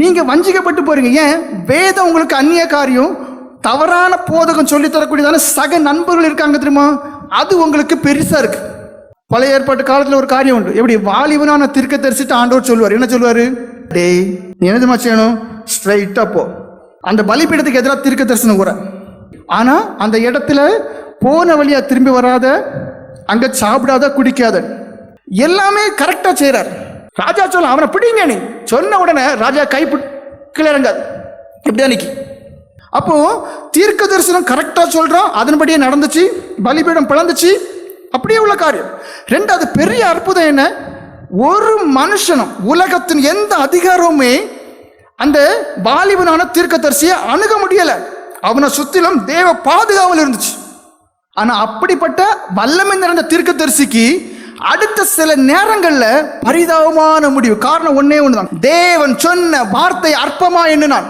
நீங்க வஞ்சிக்கப்பட்டு போறீங்க. ஏன்? வேதம் உங்களுக்கு அந்நிய காரியம். தவறான போதகம் சொல்லி தரக்கூடியதான சக நண்பர்கள் இருக்காங்க தெரியுமா? அது உங்களுக்கு பெருசா இருக்கு. பழைய ஏற்பாட்டு காலத்துல ஒரு காரியம் உண்டு. எப்படி? வாலிபனான திருக்க தரிசிட்டு ஆண்டவர் சொல்லுவார். என்ன சொல்லுவாரு? டேய் நீ என்னதுமா செய்யணும்? ஸ்ட்ரைட்டா போ. அந்த பலிப்பீடத்துக்கு எதிராக திருக்க தரிசனம் கூட ஆனா அந்த இடத்துல போன வழியா திரும்பி வராத அங்க சாப்பிடாத குடிக்காத எல்லாமே கரெக்டா செய்கிறார் ராஜா சொல்ல அவனை பிடிங்க நீ. சொன்ன உடனே ராஜா கை பிடி- கீழே இறங்காது. இப்படியா நிக்கி. அப்போ தீர்க்க தரிசனம் கரெக்டாக சொல்கிறோம் அதன்படியே நடந்துச்சு பலிபீடம் பிளந்துச்சு அப்படியே உள்ள காரியம். ரெண்டாவது பெரிய அற்புதம் என்ன? ஒரு மனுஷனும் உலகத்தின் எந்த அதிகாரமுமே அந்த வாலிபனான தீர்க்கதரிசியை அணுக முடியலை. அவனை சுத்திலும் தேவ பாதுகாவல் இருந்துச்சு. ஆனால் அப்படிப்பட்ட வல்லமை நிறைந்த தீர்க்கதரிசிக்கு அடுத்த சில நேரங்கள்ல பரிதாபமான முடிவு. காரணம் ஒன்னே ஒண்ணுதான். தேவன் சொன்ன வார்த்தை அற்பமா எண்ணினான்.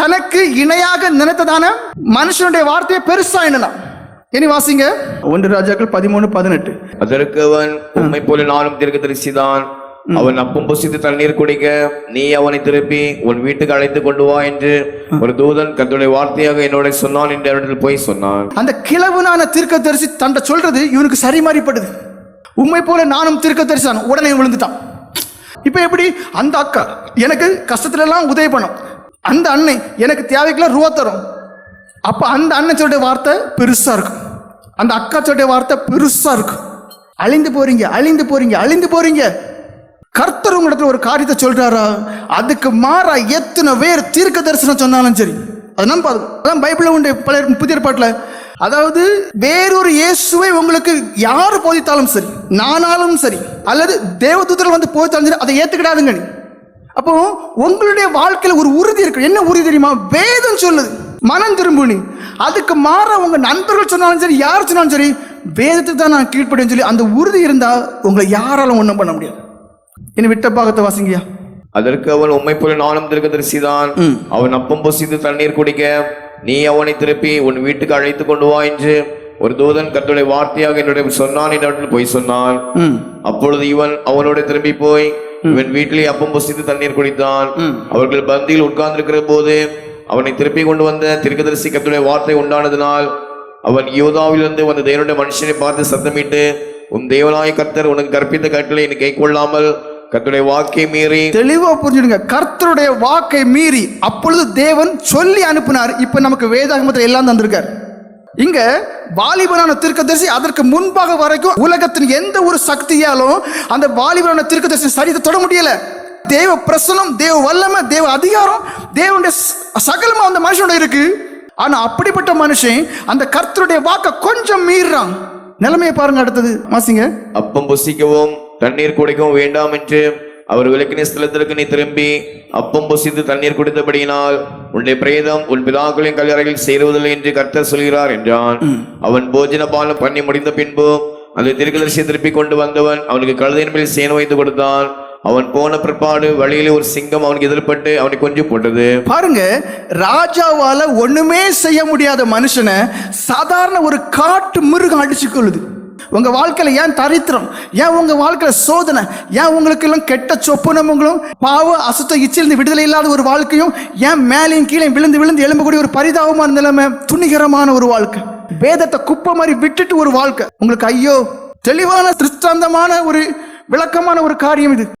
தனக்கு இணையாக நினைத்ததான மனுஷனுடைய வார்த்தையை பெருசா எண்ணினான். இனி வாசிங்க. ஒன்று ராஜாக்கள் பதிமூணு பதினெட்டு. அதற்கு அவன் உம்மை போல நானும் தீர்க்கதரிசிதான். அவன் அப்பம் புசித்து தண்ணீர் குடிக்க நீ அவனை திருப்பி உன் வீட்டுக்கு அழைத்து கொண்டு வா என்று ஒரு தூதன் கர்த்தருடைய வார்த்தையாக என்னோட சொன்னான் என்று அவனிடத்தில் போய் சொன்னான். அந்த கிழவனான தீர்க்கதரிசி தன்ட்ட சொல்றது இவனுக்கு சரி மாறிப்படுது உண்மை போல நானும் திருக்க தரிசனம் உடனே விழுந்துட்டான். இப்போ எப்படி? அந்த அக்கா எனக்கு கஷ்டத்துலலாம் உதவி பண்ணும். அந்த அன்னை எனக்கு தேவைக்கெல்லாம் ரூபா தரும். அப்போ அந்த அண்ணன் சொல்லிட்ட வார்த்தை பெருசாக இருக்கும். அந்த அக்கா சொல்ற வார்த்தை பெருசாக இருக்கும். அழிந்து போறீங்க அழிந்து போறீங்க அழிந்து போறீங்க. கர்த்தர் உங்களிடத்துல ஒரு காரியத்தை சொல்றாரா? அதுக்கு மாறா எத்தனை பேர் தீர்க்க தரிசனம் சொன்னாலும் சரி. அது நம்பாது அதான் பைபிளில் உண்டு பழைய புதிய பாட்டில் அதாவது வேறொரு இயேசுவை உங்களுக்கு யார் போதித்தாலும் சரி நானாலும் சரி அல்லது தேவதூதர்கள் வந்து போதித்தாலும் சரி அதை ஏத்துக்கிடாதுங்க நீ. அப்போ உங்களுடைய வாழ்க்கையில ஒரு உறுதி இருக்கு. என்ன உறுதி தெரியுமா? வேதம் சொல்லுது. மனம் திரும்பு நீ. அதுக்கு மாற உங்க நண்பர்கள் சொன்னாலும் சரி யார் சொன்னாலும் சரி வேதத்துக்கு தான் நான் கீழ்ப்படின்னு சொல்லி அந்த உறுதி இருந்தா உங்களை யாராலும் ஒன்றும் பண்ண முடியாது. இனி விட்ட பாகத்தை வாசிங்கய்யா. அதற்கு அவன் உம்மை போல நானும் தீர்க்கதரிசிதான் அவன் அப்பம் புசித்து தண்ணீர் குடிக்க. நீ அவனை திருப்பி உன் வீட்டுக்கு அழைத்து கொண்டு வா என்று ஒரு தூதன் கர்த்தருடைய வார்த்தையாக என்னுடைய சொன்னான் என்று அவனிடத்தில் போய் சொன்னான். அப்பொழுது இவன் அவனோட திரும்பி போய் இவன் வீட்டிலே அப்பம் புசித்து தண்ணீர் குடித்தான். அவர்கள் பந்தியில் உட்கார்ந்திருக்கிற போது அவனை திருப்பி கொண்டு வந்த திருக்கதரிசி கர்த்தருடைய வார்த்தை உண்டானதினால் அவன் யூதாவிலிருந்து வந்த தேவனுடைய மனுஷனை பார்த்து சத்தமிட்டு உன் தேவனாய கர்த்தர் உனக்கு கற்பித்த கட்டளை கை கொள்ளாமல் கர்த்தருடைய வாக்கை மீறி. தெளிவா புரிஞ்சுடுங்க. கர்த்தருடைய வாக்கை மீறி அப்பொழுது தேவன் சொல்லி அனுப்பினார். இப்ப நமக்கு வேதாகமத்தில் எல்லாம் தந்திருக்கார். இங்க வாலிபனான தீர்க்கதரிசி அதற்கு முன்பாக வரைக்கும் உலகத்தின் எந்த ஒரு சக்தியாலும் அந்த வாலிபனான தீர்க்கதரிசி சரித்தை தொட முடியல. தேவ பிரசனம் தேவ வல்லமை தேவ அதிகாரம் தேவனுடைய சகலமா அந்த மனுஷனோட இருக்கு. ஆனா அப்படிப்பட்ட மனுஷன் அந்த கர்த்தருடைய வாக்க கொஞ்சம் மீறுறான். நிலைமையை பாருங்க அடுத்தது. வாசிங்க. அப்பம் புசிக்கவும். தண்ணீர் குடிக்கவும் வேண்டாம் என்று அவர் விளக்கின ஸ்தலத்திற்கு நீ திரும்பி அப்பம் புசித்து தண்ணீர் குடித்தபடியினால் உன்னுடைய பிரேதம் உன் பிதாக்களின் கல்லறையில் சேருவதில்லை என்று கர்த்தர் சொல்கிறார் என்றான். அவன் போஜன பானம் பண்ணி முடிந்த பின்பு அந்த திருக்கதரிசியை திருப்பி கொண்டு வந்தவன் அவனுக்கு கழுதையின் மேல் சேன வைத்து கொடுத்தான். அவன் போன பிற்பாடு வழியிலே ஒரு சிங்கம் அவனுக்கு எதிர்பட்டு அவனை கொஞ்சம் போட்டது. பாருங்க ராஜாவால ஒண்ணுமே செய்ய முடியாத மனுஷனை சாதாரண ஒரு காட்டு மிருகம் அடிச்சு கொள்ளுது உங்கள் வாழ்க்கையில ஏன் தரித்திரம்? ஏன் உங்கள் வாழ்க்கையில் சோதனை? ஏன் உங்களுக்கு எல்லாம் கெட்ட சொப்பனமுங்களும் பாவ அசுத்த இச்சிலிருந்து விடுதலை இல்லாத ஒரு வாழ்க்கையும் ஏன் மேலையும் கீழே விழுந்து விழுந்து எழும்பக்கூடிய ஒரு பரிதாபமான நிலைமை துணிகரமான ஒரு வாழ்க்கை. வேதத்தை குப்பை மாதிரி விட்டுட்டு ஒரு வாழ்க்கை. உங்களுக்கு ஐயோ தெளிவான திருஷ்டாந்தமான ஒரு விளக்கமான ஒரு காரியம் இது.